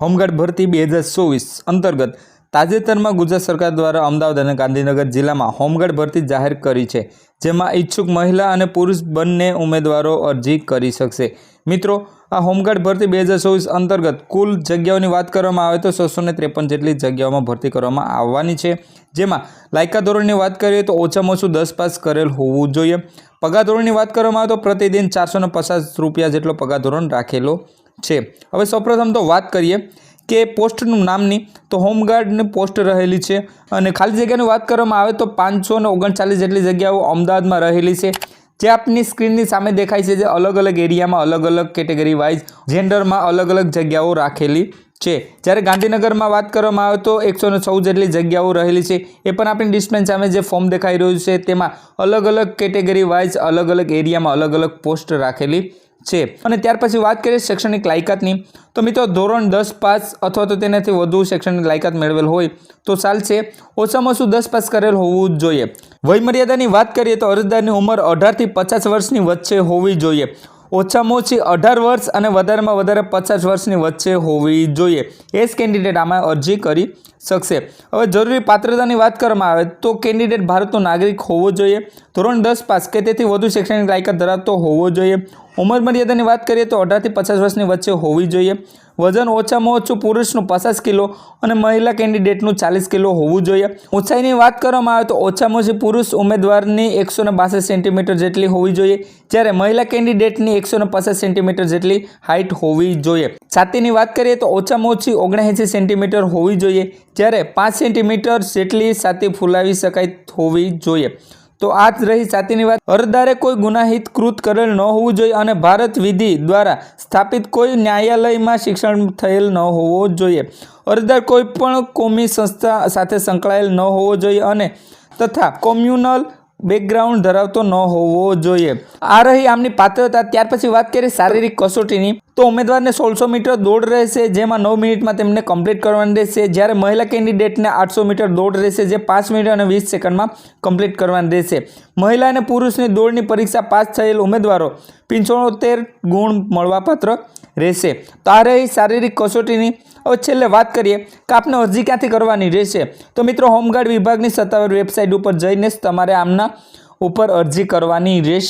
Home guard ભરતી બે હજાર ચોવીસ અંતર્ગત તાજેતરમાં ગુજરાત સરકાર દ્વારા અમદાવાદ અને ગાંધીનગર જિલ્લામાં હોમગાર્ડ ભરતી જાહેર કરી છે, જેમાં ઈચ્છુક મહિલા અને પુરુષ બંને ઉમેદવારો અરજી કરી શકશે. મિત્રો, આ હોમગાર્ડ ભરતી બે હજાર ચોવીસ અંતર્ગત કુલ જગ્યાઓની વાત કરવામાં આવે તો છસો ને ત્રેપન જેટલી જગ્યાઓમાં ભરતી કરવામાં આવવાની છે. જેમાં લાયકા ધોરણની વાત કરીએ તો ઓછામાં ઓછું દસ પાસ કરેલ હોવું જોઈએ. પગાર ધોરણની વાત કરવામાં આવે તો પ્રતિદિન ચારસો પચાસ રૂપિયા જેટલો પગાર ધોરણ રાખેલો છે. હવે સૌપ્રથમ તો વાત કરીએ કે પોસ્ટનું નામની. તો હોમગાર્ડની પોસ્ટ રહેલી છે અને ખાલી જગ્યાની વાત કરવામાં આવે તો પાંચસો ને ઓગણચાલીસ જેટલી જગ્યાઓ અમદાવાદમાં રહેલી છે. જે આપની સ્ક્રીનની સામે દેખાય છે જે અલગ અલગ એરિયામાં, અલગ અલગ કેટેગરી વાઇઝ, જેન્ડરમાં અલગ અલગ જગ્યાઓ રાખેલી છે. જ્યારે ગાંધીનગરમાં વાત કરવામાં આવે તો એકસો ને જેટલી જગ્યાઓ રહેલી છે. એ પણ આપણી ડિસ્પ્લે સામે જે ફોર્મ દેખાઈ રહ્યું છે તેમાં અલગ અલગ કેટેગરી વાઇઝ, અલગ અલગ એરિયામાં અલગ અલગ પોસ્ટ રાખેલી છે. અને ત્યાર પછી વાત કરીએ શૈક્ષણિક લાયકાતની. તો મિત્રો, ધોરણ દસ પાસ અથવા તો તેનાથી વધુ શૈક્ષણિક લાયકાત મેળવેલ હોય તો ચાલશે ઓછામાં ઓછું દસ પાસ કરેલ હોવું જોઈએ. વયમર્યાદાની વાત કરીએ તો અરજદારની ઉંમર અઢારથી પચાસ વર્ષની વચ્ચે હોવી જોઈએ. ઓછામાં ઓછી અઢાર વર્ષ અને વધારેમાં વધારે પચાસ વર્ષની વચ્ચે હોવી જોઈએ. એ જ કેન્ડિડેટ આમાં અરજી કરી શકશે. હવે જરૂરી પાત્રતાની વાત કરવામાં આવે તો કેન્ડિડેટ ભારતનો નાગરિક હોવો જોઈએ. ધોરણ દસ પાસ કે તેથી વધુ શૈક્ષણિક લાયકાત ધરાવતો હોવો જોઈએ. ઉંમર મર્યાદાની વાત કરીએ તો અઢારથી પચાસ વર્ષની વચ્ચે હોવી જોઈએ. વજન ઓછામાં ઓછું પુરુષનું પચાસ કિલો અને મહિલા કેન્ડિડેટનું ચાલીસ કિલો હોવું જોઈએ. ઊંચાઈની વાત કરવામાં આવે તો ઓછામાં ઓછી પુરુષ ઉમેદવારની એકસો ને સેન્ટીમીટર જેટલી હોવી જોઈએ, જ્યારે મહિલા કેન્ડિડેટની એકસો પચાસ સેન્ટીમીટર જેટલી હાઇટ હોવી જોઈએ. છાતીની વાત કરીએ તો ઓછામાં ઓછી ઓગણએંસી સેન્ટીમીટર હોવી જોઈએ, જ્યારે પાંચ સેન્ટીમીટર જેટલી છાતી ફૂલાવી શકાય હોવી જોઈએ. તો આ જ રહી સાતીની વાત. અરજદારે કોઈ ગુનાહિત કૃત કરેલ ન હોવું જોઈએ અને ભારત વિધિ દ્વારા સ્થાપિત કોઈ ન્યાયાલયમાં શિક્ષણ થયેલ ન હોવો જોઈએ. અરજદાર કોઈ પણ કોમી સંસ્થા સાથે સંકળાયેલ ન હોવો જોઈએ અને તથા કોમ્યુનલ બેકગ્રાઉન્ડ ધરાવતો ન હોવો જોઈએ. આ રહી આમની પાત્રતા. ત્યાર પછી વાત કરીએ શારીરિક કસોટીની. તો ઉમેદવારને સોળસો મીટર દોડ રહેશે, જેમાં નવ મિનિટમાં તેમને કમ્પ્લીટ કરવાની રહેશે. જ્યારે મહિલા કેન્ડિડેટને આઠસો મીટર દોડ રહેશે, જે પાંચ મિનિટ અને વીસ સેકન્ડમાં કમ્પ્લીટ કરવાની રહેશે. મહિલા અને પુરુષની દોડની પરીક્ષા પાસ થયેલ ઉમેદવારો પિંચોતેર ગુણ મળવાપાત્ર રહેશે. તો આ રહી શારીરિક કસોટીની હવે છેલ્લે વાત કરીએ કે આપને અરજી ક્યાંથી કરવાની રહેશે? તો મિત્રો, હોમગાર્ડ વિભાગની સત્તાવાર વેબસાઇટ ઉપર જઈને જ તમારે આમના ઉપર અરજી કરવાની રહેશે.